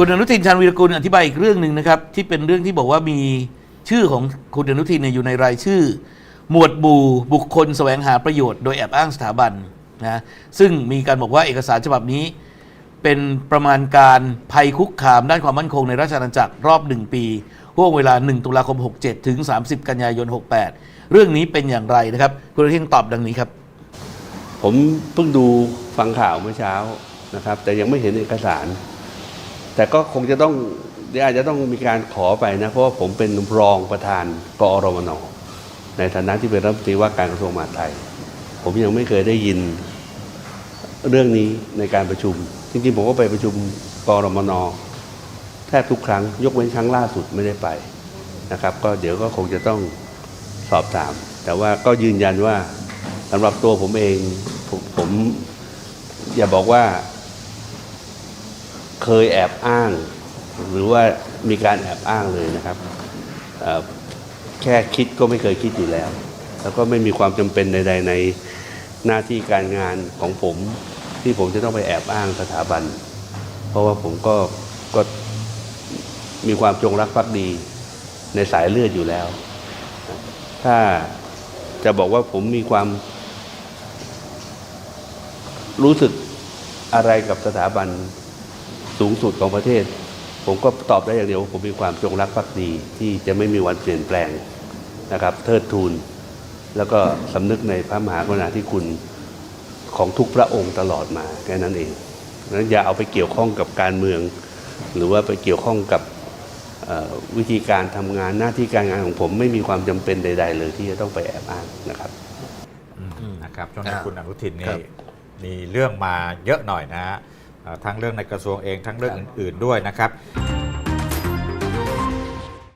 คุณอนุทินชาญวีรกุลอธิบายอีกเรื่องหนึ่งนะครับ ที่เป็นเรื่องที่บอกว่ามีชื่อของคุณอนุทินเนี่ยอยู่ในรายชื่อ หมวดหมู่บุคคลแสวงหาประโยชน์โดยแอบอ้างสถาบันนะซึ่งมีการบอกว่าเอกสารฉบับนี้ เป็นประมาณการภัยคุกคามด้านความมั่นคงในราชอาณาจักรรอบ 1 ปีห่วงเวลา 1 ตุลาคม 67 ถึง 30 กันยายน 68 เรื่องนี้เป็นอย่างไรนะครับ คุณอนุทินตอบดังนี้ครับ ผมเพิ่งดูฟังข่าวเมื่อเช้านะครับ แต่ยังไม่เห็นเอกสาร แต่ก็คงจะต้องเดี๋ยวอาจจะต้องมีการขอไปนะ เพราะว่าผมเป็นรองประธานกอรมนในฐานะที่เป็นรัฐมนตรีว่าการกระทรวงมหาดไทย ผมยังไม่เคยได้ยินเรื่องนี้ในการประชุม จริงๆ ผมก็ไปประชุมกรมนแทบทุกครั้ง ยกเว้นครั้งล่าสุดไม่ได้ไปนะครับ ก็เดี๋ยวก็คงจะต้องสอบถาม แต่ว่าก็ยืนยันว่าสำหรับตัวผมเองผมผมอย่าบอกว่า เคยแอบอ้าง หรือว่ามีการแอบอ้างเลยนะครับ แค่คิดก็ไม่เคยคิดอยู่แล้ว แล้วก็ไม่มีความจำเป็นใด ๆ ในหน้าที่การงานของผม ที่ผมจะต้องไปแอบอ้างสถาบัน เพราะว่าผมก็ก็มีความจงรักภักดีในสายเลือดอยู่แล้ว ถ้าจะบอกว่าผมมีความรู้สึกอะไรกับสถาบัน สูงสุดของประเทศ ผมก็ตอบได้อย่างเดียวว่าผมมีความจงรักภักดีที่จะไม่มีวันเปลี่ยนแปลงนะครับเทิดทูนแล้วก็สำนึกในพระมหากรุณาธิคุณของทุกพระองค์ตลอดมาแค่นั้นเองนั้นอย่าเอาไปเกี่ยวข้องกับการเมือง หรือว่าไปเกี่ยวข้องกับเอ่อวิธีการทำงานหน้าที่การงานของผมไม่มีความจำเป็นใด ๆ เลยที่จะต้องไปแอบอ้างนะครับนะครับช่วงนี้อ่าคุณอนุทินครันี่บมีเรื่องมาเยอะหน่อยนะฮะเอ่อ ทั้งเรื่องในกระทรวงเองทั้งเรื่องอื่น ๆด้วยนะครับ